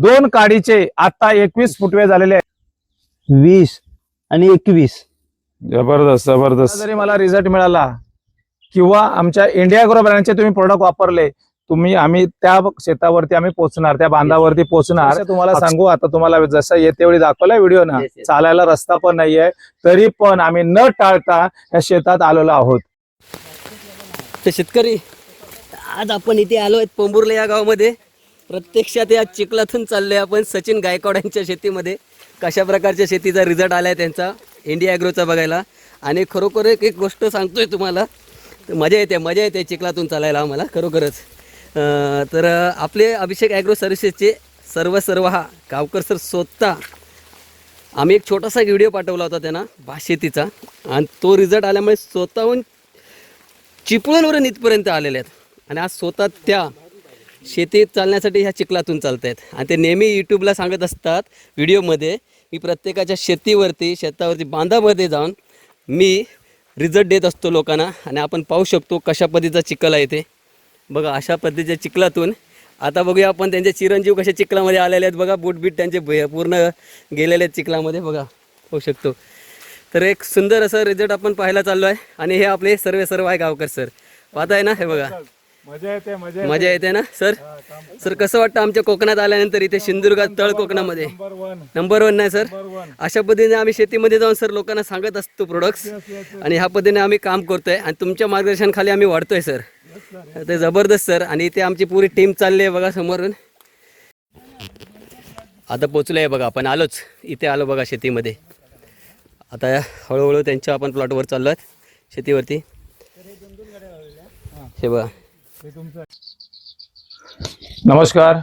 दोन काडीचे आता एकवीस फुटवे झालेले आहेत. वीस आणि एकवीस. जबरदस्त जबरदस्त. जरी मला रिझल्ट मिळाला किंवा आमच्या इंडिया ग्रो ब्रँडचे तुम्ही प्रोडक्ट वापरले तुम्ही आम्ही त्या शेतावरती आम्ही पोहोचणार त्या बांधावरती पोहोचणार असं तुम्हाला सांगू आता तुम्हाला जसं येते वेळी दाखवला व्हिडिओ ना. चालायला रस्ता पण नाहीये तरी पण आम्ही न टाळता या शेतात आलेलो आहोत. तर शेतकरी आज आपण इथे आलो आहेत पोंबुर्ले या गावामध्ये. प्रत्यक्षात या चिखलातून चाललोय आपण सचिन गायकवाड यांच्या शेतीमध्ये. कशा प्रकारच्या शेतीचा रिझल्ट आला आहे त्यांचा इंडिया ॲग्रोचा बघायला. आणि खरोखर एक एक गोष्ट सांगतोय तुम्हाला. तर मजा येते मजा येते चिखलातून चालायला आम्हाला खरोखरच. तर आपले अभिषेक ॲग्रो सर्व्हिसेसचे सर्व सर्व हा गावकर सर स्वतः. आम्ही एक छोटासा व्हिडिओ पाठवला होता त्यांना भात शेतीचा. आणि तो रिझल्ट आल्यामुळे स्वतःहून चिपळूणवरून इथपर्यंत आलेले आहेत. आणि आज स्वतः त्या शेतीत चालण्यासाठी ह्या चिखलातून चालत आहेत आणि ते नेहमी यूट्यूबला सांगत असतात व्हिडिओमध्ये मी प्रत्येकाच्या शेतीवरती शेतावरती बांधामध्ये जाऊन मी रिझल्ट देत असतो लोकांना आणि आपण पाहू शकतो कशा पद्धतीचा चिखल आहे ते. बघा अशा पद्धतीच्या चिखलातून आता बघूया आपण त्यांचे चिरंजीव कशा चिखलामध्ये आलेले आहेत. बघा बूटबीट त्यांचे पूर्ण गेलेले आहेत चिखलामध्ये. बघा होऊ शकतो. तर एक सुंदर असं रिझल्ट आपण पाहायला चाललो आहे आणि हे आपले सर्वे सर्व आहे गावकर सर. पाहताय ना? हे बघा. मजा येते मजा मजा येते ना? सर? सर कसं वाटतं आमच्या कोकणात आल्यानंतर इथे सिंधुदुर्गात तळ कोकणामध्ये नंबर वन नाही सर? अशा पद्धतीने आम्ही शेतीमध्ये जाऊन सर लोकांना सांगत असतो प्रोडक्ट्स आणि ह्या पद्धतीने आम्ही काम करतोय. आणि तुमच्या मार्गदर्शनाखाली आम्ही वाढतोय सर. ते जबरदस्त सर. आणि इथे आमची पुरी टीम चालली आहे बघा समोरून. आता पोचलो आहे बघा आपण आलोच. इथे आलो बघा शेतीमध्ये. आता हळूहळू त्यांच्या आपण प्लॉटवर चाललो आहेत शेतीवरती. हे बघा. नमस्कार.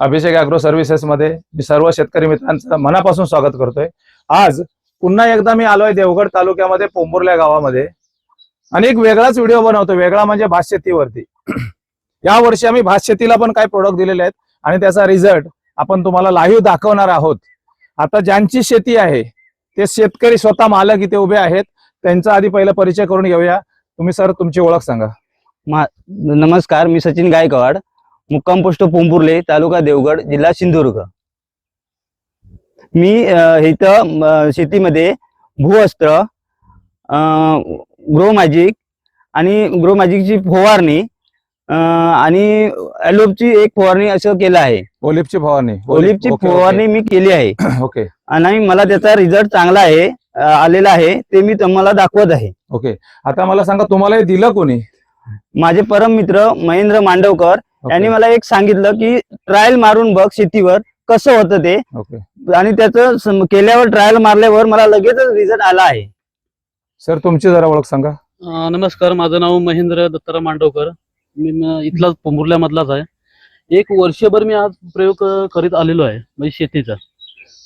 अभिषेक अॅग्रो सर्व्हिसेस मध्ये मी सर्व शेतकरी मित्रांचं मनापासून स्वागत करतोय. आज पुन्हा एकदा मी आलोय देवगड तालुक्यामध्ये पोंबुर्ल्या गावामध्ये. आणि एक वेगळाच व्हिडिओ बनवतो वेगळा म्हणजे भात शेतीवरती या वर्षी आम्ही भात शेतीला पण काही प्रोडक्ट दिलेले आहेत. आणि त्याचा रिझल्ट आपण तुम्हाला लाईव्ह दाखवणार आहोत. आता ज्यांची शेती आहे ते शेतकरी स्वतः मालक इथे उभे आहेत. त्यांचा आधी पहिला परिचय करून घेऊया. तुम्ही सर तुमची ओळख सांगा. नमस्कार मी सचिन गायकवाड मुक्काम पोस्ट पोंबुर्ले तालुका देवगड जिल्हा सिंधुदुर्ग. मी इथं शेतीमध्ये भूवस्त्र ग्रो मॅजिक आणि ग्रो मॅजिकची फवारणी आणि ॲलोपची एक फवारणी असं केलं आहे. ओलिपची फवारणी. ओलिपची. फवारणी मी केली आहे. ओके. आणि मला त्याचा रिझल्ट चांगला आहे आलेला आहे ते मी तुम्हाला दाखवत आहे. ओके. आता मला सांगा तुम्हाला हे दिलं कोणी? माझे परम मित्र महेंद्र मांडवकर यांनी मला एक सांगितलं की ट्रायल मारून बघ शेतीवर कसं होतं ते. ओके. आणि त्याचं केल्यावर ट्रायल मारल्यावर मला लगेचच रिझल्ट आला आहे. सर तुमची जरा ओळख सांगा. अं, नमस्कार माझं नाव महेंद्र दत्ताराम मांडवकर. मी म- इथलाच पोंभुर्ल्यामधलाच आहे. एक वर्षभर मी आज प्रयोग अं, करीत आलेलो आहे म्हणजे शेतीचा.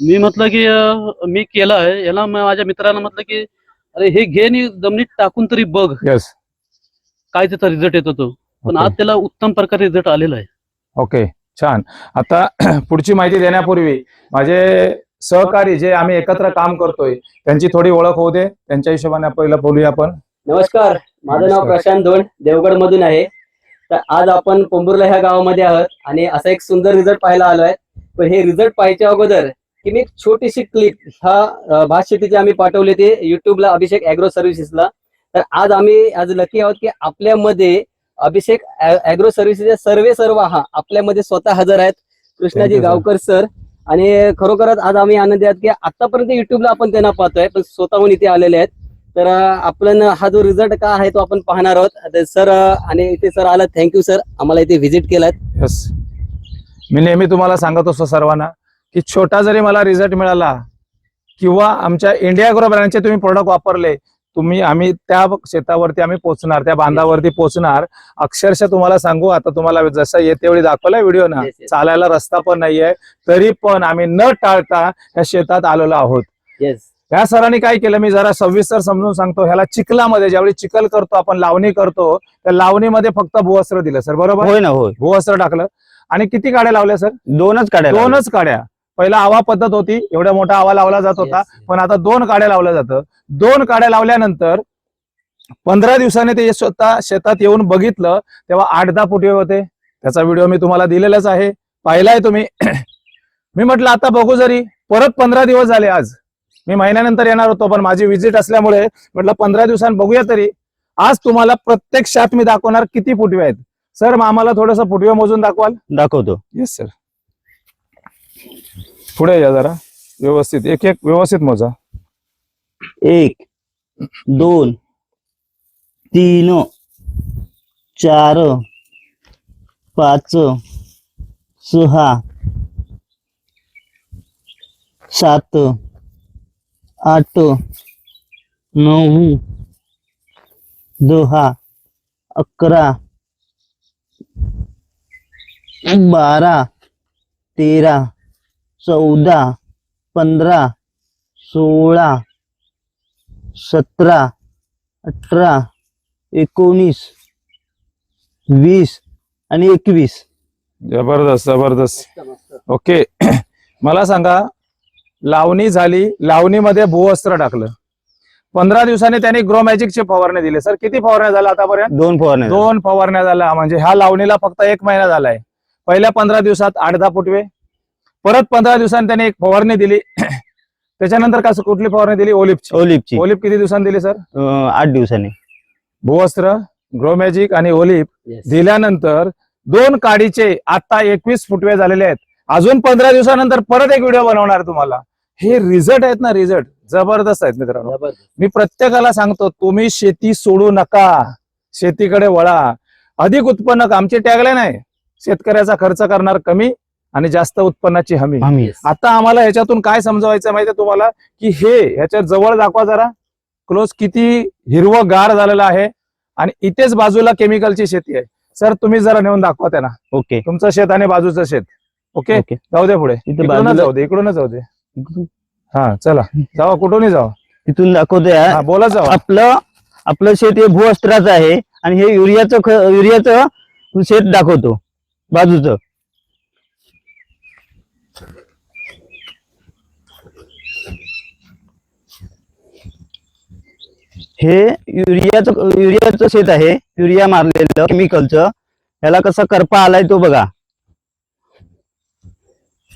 मी म्हटलं की अं, मी केला आहे. याला म- माझ्या मित्रांना म्हटलं की अरे हे घे आणि जमिनीत टाकून तरी बघ. येस काय त्याचा रिझल्ट येतो तो? पण आज त्याला उत्तम प्रकारे रिझल्ट आलेला आहे. ओके छान. आता पुढची माहिती देण्यापूर्वी माझे सहकारी जे आम्ही एकत्र काम करतोय त्यांची थोडी ओळख होऊ दे. त्यांच्या हिशोबाने पहिलं बोलूया आपण. नमस्कार माझं नाव. प्रशांत दोन देवगड मधून आहे. तर आज आपण पोंबुर्ला ह्या गावामध्ये आहोत आणि असा एक सुंदर रिझल्ट पाहायला आलोय पण हे रिझल्ट पाहायच्या अगोदर की मी एक छोटीशी क्लिप हा भात शेतीची आम्ही पाठवली ते युट्यूबला अभिषेक अॅग्रो सर्व्हिसेसला तर आज आम्ही आज लकी आहोत की आपल्यामध्ये अभिषेक अॅग्रो सर्व्हिसेसचे सर्वे सर्व हा आपल्यामध्ये स्वतः हजर आहेत. कृष्णाजी. गावकर सर आणि खरोखरच आज आम्ही आनंदी आहोत की आतापर्यंत युट्यूबला आपण त्यांना पाहतोय पण स्वतःहून इथे आलेले आहेत. तर आपण हा जो रिझल्ट का आहे तो आपण पाहणार आहोत. सर आणि इथे सर आला थँक्यू सर आम्हाला इथे व्हिजिट केलात येस मी नेहमी तुम्हाला सांगत असतो सर्वांना की छोटा जरी मला रिझल्ट मिळाला किंवा आमच्या इंडिया ग्रो ब्रँडचे तुम्ही प्रोडक्ट वापरले तुम्ही आम्ही त्या शेतावरती आम्ही पोहोचणार त्या बांधावरती पोहोचणार अक्षरशः तुम्हाला सांगू आता तुम्हाला जसं येते वेळी दाखवला व्हिडिओ ना. चालायला रस्ता पण नाहीये तरी पण आम्ही न टाळता या शेतात आलेलो आहोत. येस या सरांनी काय केलं मी जरा सविस्तर समजून सांगतो. ह्याला चिखलामध्ये ज्यावेळी चिखल करतो आपण लावणी करतो त्या लावणीमध्ये फक्त भूवस्त्र दिलं सर बरोबर? होय ना होय. भूवस्त्र टाकलं. आणि किती गाड्या लावल्या सर? दोनच काढ्या दोनच काड्या. पहिला आवा पद्धत होती एवढ्या मोठा आवा लावला जात होता पण आता दोन काड्या लावल्या जातं. दोन काड्या लावल्यानंतर पंधरा दिवसांनी ते स्वतः शेतात येऊन बघितलं तेव्हा आठ दहा फुटवे होते. त्याचा व्हिडिओ मी तुम्हाला दिलेलाच आहे. पाहिलाय तुम्ही. मी म्हटलं आता बघू जरी. परत पंधरा दिवस झाले आज. मी महिन्यानंतर येणार होतो पण माझी व्हिजिट असल्यामुळे म्हटलं पंधरा दिवसांनी बघूया तरी. आज तुम्हाला प्रत्यक्षात मी दाखवणार किती फुटवे आहेत. सर मग आम्हाला थोडस फुटवे मोजून दाखवाल? दाखवतो. येस सर पुढे या जरा. व्यवस्थित. एक एक व्यवस्थित मोजा. एक दोन तीन चार पाच सहा सात आठ नऊ दहा अकरा बारा तेरा चौदा पंधरा सोळा सतरा अठरा एकोणीस वीस आणि एकवीस. जबरदस्त जबरदस्त. ओके. मला सांगा लावणी झाली लावणीमध्ये भूवस्त्र टाकलं. पंधरा दिवसांनी त्यांनी ग्रो मॅजिकचे फवारणी दिले. सर किती फवारण्या झाल्या आतापर्यंत? दोन फवारण्या दोन फवारण्या झाल्या. म्हणजे ह्या लावणीला फक्त एक महिना झालाय. पहिल्या पंधरा दिवसात आठ दहा फुटवे परत पंधरा दिवसांनी त्यांनी एक फवारणी दिली. त्याच्यानंतर कसं कुठली फवारणी दिली? ओलिपची ओलिपची ओलिप किती दिवसांनी दिली सर? अं, आठ दिवसांनी. भूवस्त्र ग्रो मॅजिक आणि ओलिप दिल्यानंतर दोन काडीचे आता एकवीस फुटवे झालेले आहेत. अजून पंधरा दिवसानंतर परत एक व्हिडिओ बनवणार तुम्हाला. हे रिझल्ट आहेत ना रिझल्ट. जबरदस्त आहेत मित्रांनो. मी प्रत्येकाला सांगतो तुम्ही शेती सोडू नका. शेतीकडे वळा. अधिक उत्पन्न आमची टॅगलाईन आहे शेतकऱ्याचा खर्च करणार कमी आणि जास्त उत्पन्नाची हमी. आता आम्हाला ह्याच्यातून काय समजवायचं माहितीये तुम्हाला? की हे ह्याच्या जवळ दाखवा जरा. क्लोज किती हिरवं गार झालेलं आहे आणि इथेच बाजूला केमिकलची शेती आहे. सर तुम्ही जरा नेऊन दाखवा त्यांना. ओके. तुमचं शेत आणि बाजूचं शेत. ओके? जाऊ दे पुढे. जाऊ दे इकडूनच जाऊ दे. हा चला. जावा कुठूनही जावा. तिथून दाखवतोय. बोला जावा. आपलं आपलं शेत हे भूअस्त्राचं आहे आणि हे युरियाचं युरियाचं शेत दाखवतो. बाजूचं. हे युरियाचं युरियाचं शेत आहे. युरिया मारलेलं केमिकलचं याला कसा करपा आलाय तो बघा.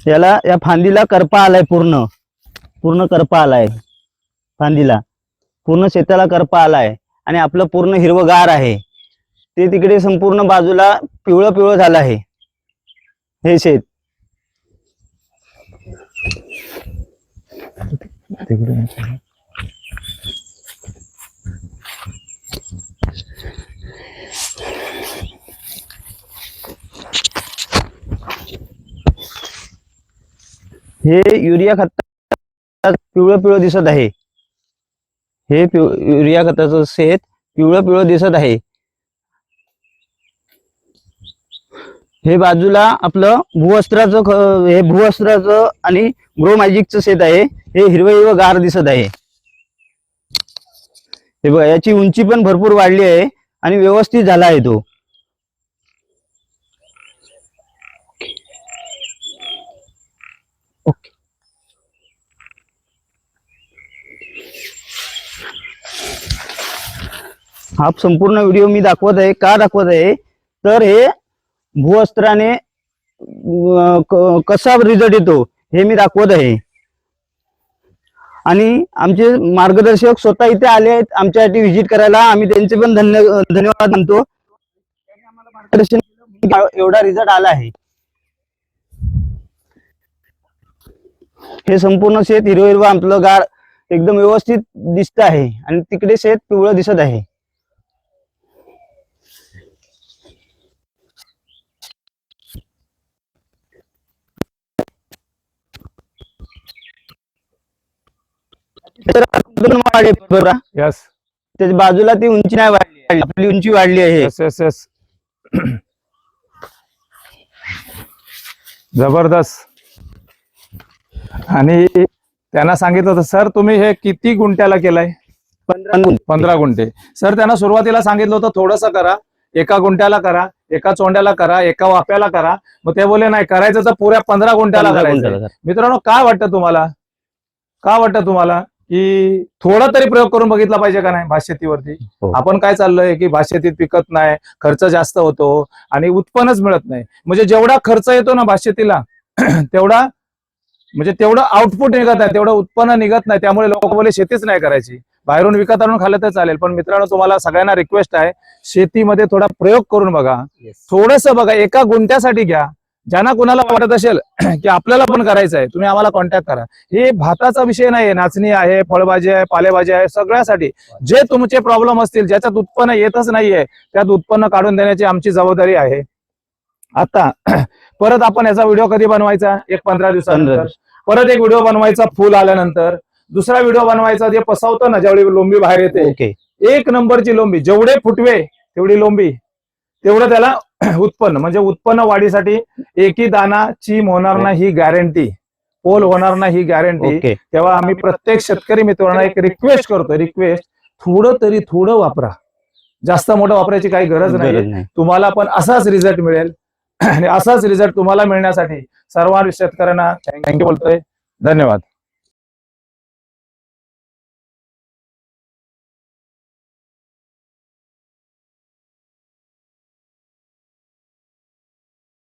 याला या फांदीला करपा आलाय पूर्ण. पूर्ण करपा आलाय. फांदीला. पूर्ण शेताला करपा आलाय. आणि आपलं पूर्ण हिरवगार आहे. ते तिकडे संपूर्ण बाजूला पिवळं पिवळं झालं आहे. हे शेत. हे युरिया खतात पिवळं पिवळं दिसत आहे. हे युरिया खताचं शेत पिवळं पिवळं दिसत आहे. हे बाजूला आपलं भूवस्त्राचं हे भूवस्त्राचं आणि ग्रोमॅजिकचं शेत आहे. हे हिरवं हिरवं गार दिसत आहे. हे बघा याची उंची पण भरपूर वाढली आहे आणि व्यवस्थित झाला आहे तो. ओके. हा संपूर्ण व्हिडिओ मी दाखवत आहे. का दाखवत आहे? तर हे भूअस्त्राने कसा रिझल्ट येतो हे मी दाखवत आहे. आणि आमचे मार्गदर्शक स्वतः इथे आले आहेत. आमच्यासाठी व्हिजिट करायला. आम्ही त्यांचे पण धन्य धन्यवाद म्हणतो मार्गदर्शन एवढा रिझल्ट आला आहे. हे संपूर्ण शेत हिरवं हिरवं आपलं गार एकदम व्यवस्थित दिसत आहे. आणि तिकडे शेत पिवळं दिसत आहे. तर दोन वाढे बरोबर यस त्याच्या बाजूला ती उंची नाही वाढली. आपली उंची वाढली आहे. येस येस येस जबरदस्त. आणि त्यांना सांगितलं होतं सर तुम्ही हे किती गुंट्याला केलंय? पंधरा गुंठ. पंधरा गुंठे. सर त्यांना सुरुवातीला सांगितलं होतं थोडंसं करा. एका गुंट्याला करा एका चोंड्याला करा एका वाप्याला करा. मग ते बोले नाही करायचं तर पुऱ्या पंधरा गुंट्याला करायचं. मित्रांनो काय वाटतं तुम्हाला? का वाटतं तुम्हाला? की थोडा तरी प्रयोग करून बघितला पाहिजे का नाही भातशेतीवरती? हो. आपण काय चाललोय की भातशेतीत पिकत नाही खर्च जास्त होतो आणि उत्पन्नच मिळत नाही. म्हणजे जेवढा खर्च येतो ना भातशेतीला तेवढा म्हणजे तेवढं आउटपुट निघत आहे तेवढं उत्पन्न निघत नाही त्यामुळे लोक बोले शेतीच नाही करायची. बाहेरून विकत आणून खाल्लं तर चालेल पण मित्रांनो तुम्हाला सगळ्यांना रिक्वेस्ट आहे शेतीमध्ये थोडा प्रयोग करून बघा. थोडस बघा एका गुंठ्यासाठी घ्या. ज्यांना कुणाला वाटत असेल की आपल्याला पण करायचं आहे तुम्ही आम्हाला कॉन्टॅक्ट करा. हे भाताचा विषय नाही नाचणी आहे फळभाजी आहे पालेभाजी आहे सगळ्यासाठी. जे तुमचे प्रॉब्लेम असतील ज्याच्यात उत्पन्न येतच नाहीये त्यात उत्पन्न काढून देण्याची आमची जबाबदारी आहे. आता परत आपण याचा व्हिडिओ कधी बनवायचा? एक पंधरा दिवसानंतर. परत एक व्हिडिओ बनवायचा फुल आल्यानंतर. दुसरा व्हिडिओ बनवायचा जे पसवतं ना ज्यावेळी लोंबी बाहेर येते. एक नंबरची लोंबी जेवढे फुटवे तेवढी लोंबी. तेवढं त्याला उत्पन्न म्हणजे उत्पन्न वाढीसाठी एकही दाना चीम होणार नाही ही गॅरंटी पोल होणार नाही ही गॅरंटी तेव्हा आम्ही प्रत्येक शेतकरी मित्रांना एक रिक्वेस्ट करतो रिक्वेस्ट थोडं तरी थोडं वापरा. जास्त मोठं वापरायची काही गरज नाही गरज नाही. तुम्हाला पण असाच रिझल्ट मिळेल. आणि असाच रिझल्ट तुम्हाला मिळण्यासाठी सर्व शेतकऱ्यांना थँक्यू बोलतोय. धन्यवाद.